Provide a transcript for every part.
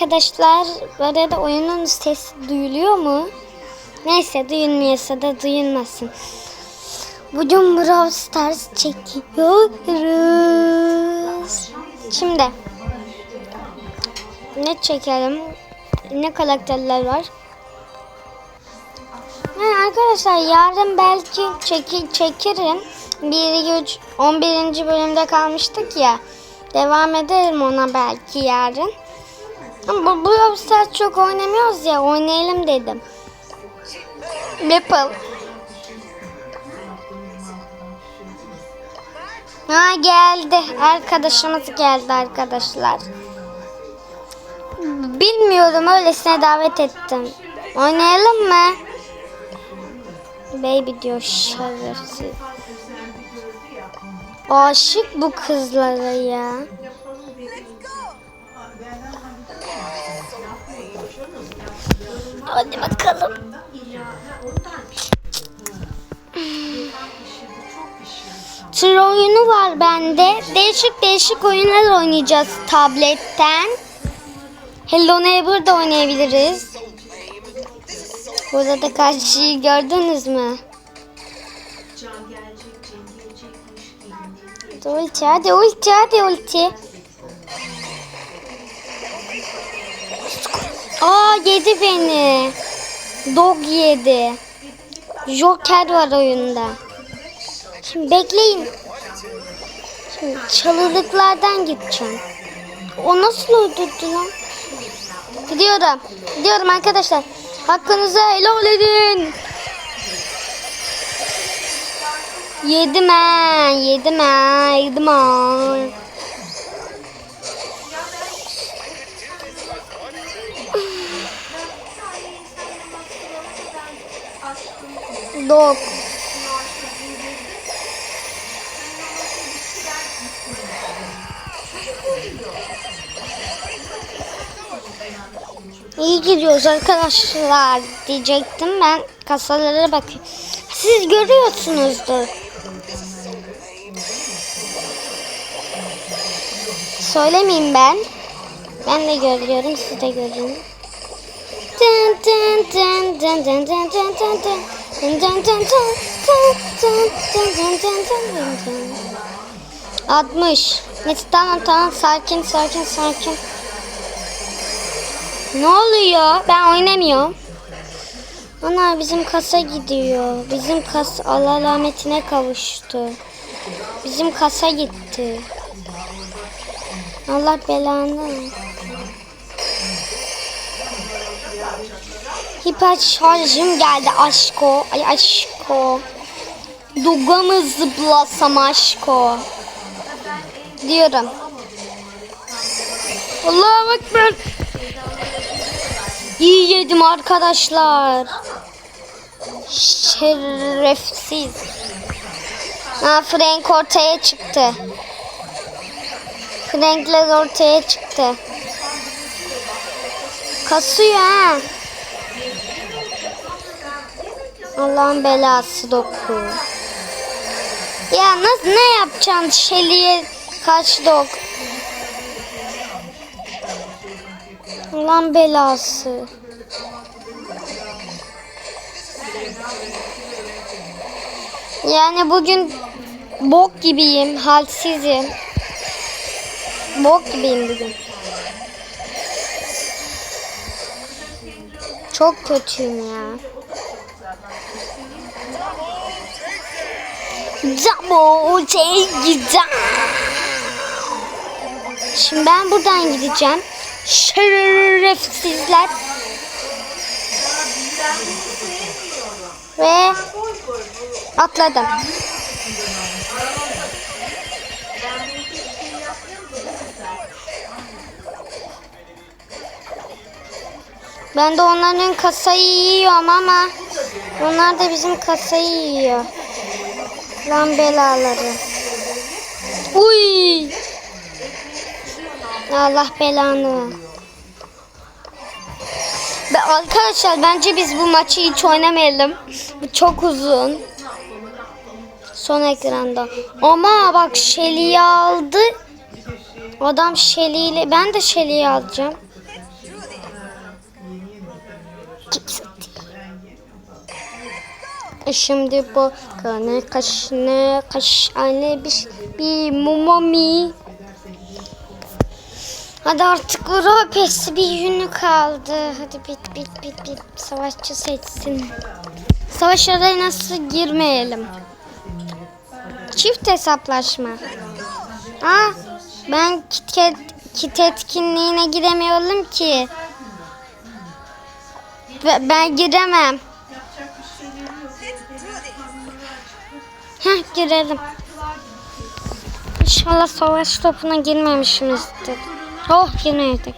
arkadaşlar. Bu arada oyunun sesi duyuluyor mu? Neyse duyulmuyorsa da duyulmasın. Bugün Brawl Stars çekiyoruz. Şimdi ne çekelim? Ne karakterler var? Ha, arkadaşlar yarın belki çeki, çekerim. 1 3 11. bölümde kalmıştık ya. Devam ederim ona belki yarın. Ama bu Brawl çok oynamıyoruz ya oynayalım dedim. Maple. Ha geldi. Arkadaşımız geldi arkadaşlar. Bilmiyorum öylesine davet ettim. Oynayalım mı? Baby diyor şerefsiz. Aşık bu kızlara ya. Hadi bakalım. Tır oyunu var bende. Değişik değişik oyunlar oynayacağız tabletten. Hello Neighbor'da oynayabiliriz. Burada da karşıyı gördünüz mü? Hadi ulti hadi ulti hadi ulti. Aa yedi beni. Dog yedi. Joker var oyunda. Şimdi bekleyin. Şimdi çalılıklardan gideceğim. O nasıl öldürdü lan? Gidiyorum. Gidiyorum arkadaşlar. Hakkınızı helal edin. Yedim ha. Yedim ha. Yedim ha. Dog. İyi gidiyoruz arkadaşlar diyecektim ben kasalara bakıyorum. Siz görüyorsunuzdur. Söylemeyeyim ben. Ben de görüyorum siz de görün. Dın dın dın dın dın dın dın dın dın. 60. Neyse tamam tamam sakin sakin sakin. Ne oluyor? Ben oynamıyorum. Ana bizim kasa gidiyor. Bizim kas Allah rahmetine kavuştu. Bizim kasa gitti. Allah belanı. Hiper şarjım geldi aşko. Ay aşko. Duga mı zıplasam aşko? Diyorum. Allah'a ekber. İyi yedim arkadaşlar. Şerefsiz. Ha, Frank ortaya çıktı. Frankler ortaya çıktı. Kasıyor ha. Allah'ın belası doku. Ya nasıl ne yapacaksın Şeli'ye kaç dok? Allah'ın belası. Yani bugün bok gibiyim, halsizim. Bok gibiyim bugün. Çok kötüyüm ya. Double take Şimdi ben buradan gideceğim. Şerefsizler. Ve atladım. Ben de onların kasayı yiyorum ama onlar da bizim kasayı yiyor. Lan belaları. Uy! Allah belanı. Ve arkadaşlar bence biz bu maçı hiç oynamayalım. Bu çok uzun. Son ekranda. Ama bak Shelly'yi aldı. Adam Shelly ile ben de Shelly'yi alacağım. Kimse. E Şimdi bu kanı kaşını kaş anne bir bir mumami. Hadi artık Uğur pesi bir yünü kaldı. Hadi bit bit bit bit savaşçı seçsin. Savaş arenası girmeyelim. Çift hesaplaşma. Aa, ben kit, kit, etkinliğine giremiyorum ki. Ben giremem. Heh girelim. İnşallah savaş topuna girmemişimizdir. Oh girmedik.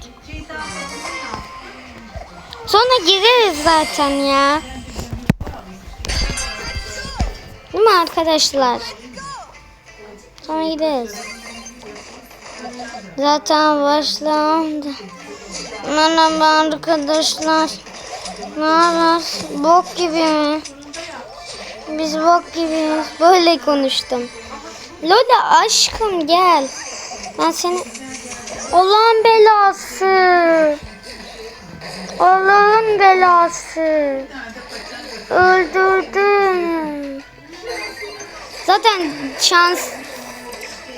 Sonra gireriz zaten ya. Değil mi arkadaşlar? Sonra gideriz. Zaten başlandı. Merhaba arkadaşlar. Ne haber? Bok gibi mi? Biz bok gibiyiz. Böyle konuştum. Lola aşkım gel. Ben seni... Allah'ın belası. Allah'ın belası. Öldürdün. Zaten şans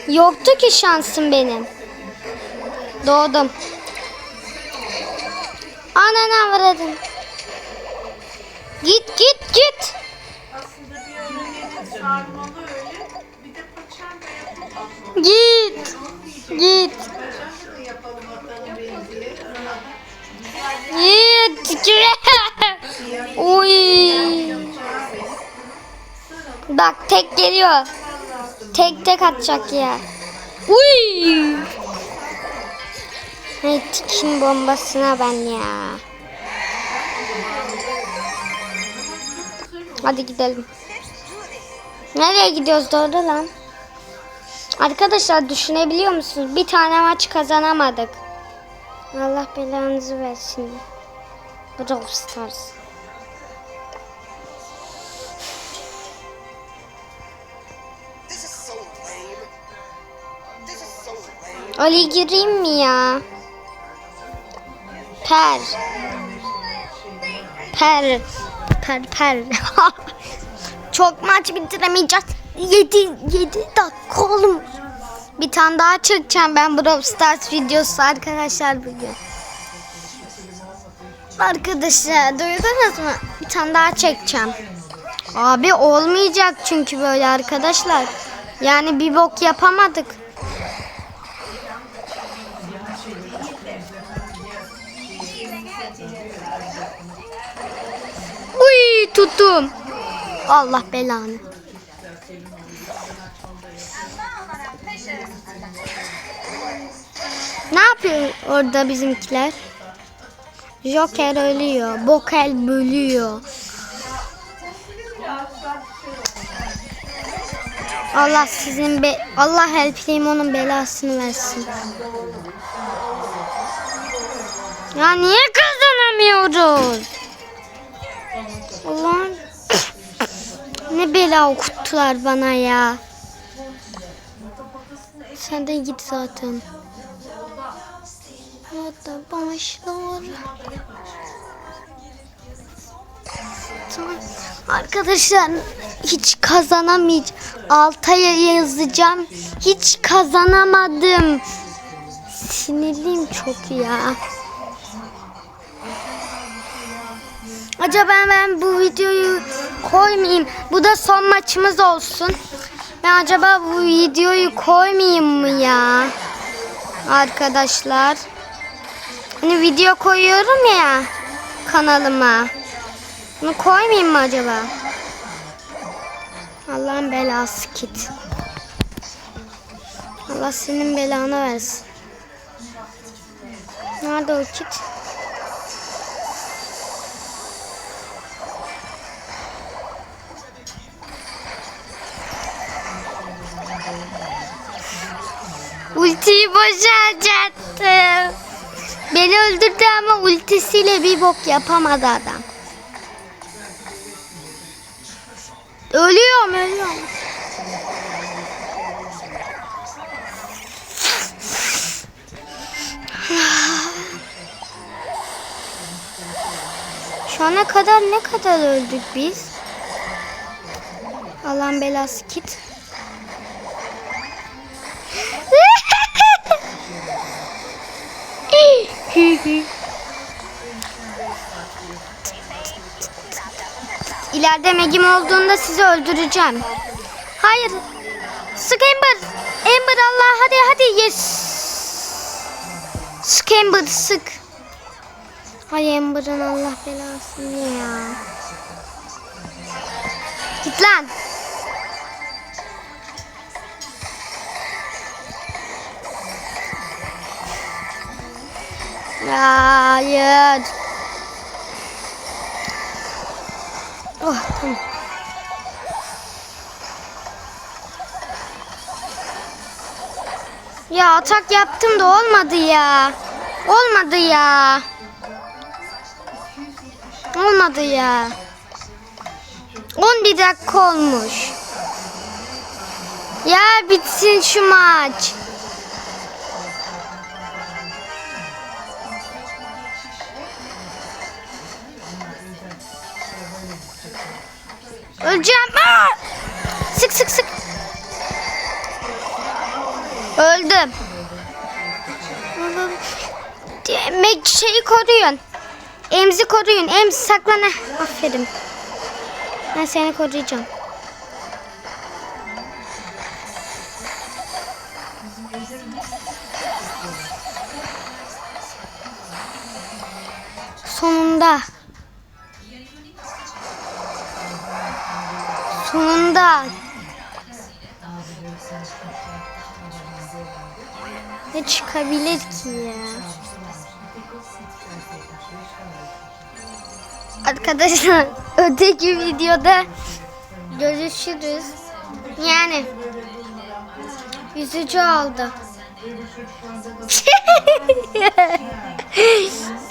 yoktu ki şansım benim. Doğdum. Anana avradın. Git git git. Sarmalı öyle. Bir de paçanga yapalım. Git. Git. Paçanga yapalım benziye. Git. Uy. Bak tek geliyor. Tek tek atacak ya. Uy. Ay tikin bombasına ben ya. Hadi gidelim. Nereye gidiyoruz doğru lan? Arkadaşlar düşünebiliyor musunuz? Bir tane maç kazanamadık. Allah belanızı versin. Brawl Stars. Ali gireyim mi ya? Per. Per. Per per. Çok maç bitiremeyeceğiz. 7 7 dakika oğlum. Bir tane daha çekeceğim ben Brawl Stars videosu arkadaşlar bugün. Arkadaşlar duydunuz mu? Bir tane daha çekeceğim. Abi olmayacak çünkü böyle arkadaşlar. Yani bir bok yapamadık. Uy tuttum. Allah belanı. Ne yapıyor orada bizimkiler? Joker ölüyor. Bokel bölüyor. Allah sizin be Allah helpleyim onun belasını versin. Ya niye kazanamıyoruz? Allah'ım ne bela okuttular bana ya. Sen de git zaten. Hatta başlar. Arkadaşlar hiç kazanamayacağım. Altaya yazacağım. Hiç kazanamadım. Sinirliyim çok ya. Acaba ben bu videoyu koymayayım. Bu da son maçımız olsun. Ben acaba bu videoyu koymayayım mı ya? Arkadaşlar. Hani video koyuyorum ya kanalıma. Bunu koymayayım mı acaba? Allah'ın belası kit. Allah senin belanı versin. Nerede o kit? Ultiyi boşa harcattım. Beni öldürdü ama ultisiyle bir bok yapamadı adam. Ölüyorum ölüyorum. Şu ana kadar ne kadar öldük biz? Allah'ın belası kit. İleride Meg'im olduğunda sizi öldüreceğim. Hayır. Sık Amber. Amber Allah hadi hadi yes. Sık Amber sık. Ay Amber'ın Allah belasını ya. Git lan. Hayır. Oh tamam. Ya atak yaptım da olmadı ya. Olmadı ya. Olmadı ya. 11 dakika olmuş. Ya bitsin şu maç. Öleceğim. Aa! Sık sık sık. Öldüm. Meg şeyi koruyun. Emzi koruyun. Emzi saklan. Heh, Aferin. Ben seni koruyacağım. Sonunda. Sonunda. Ne çıkabilir ki ya? Arkadaşlar öteki videoda görüşürüz. Yani yüzücü oldu.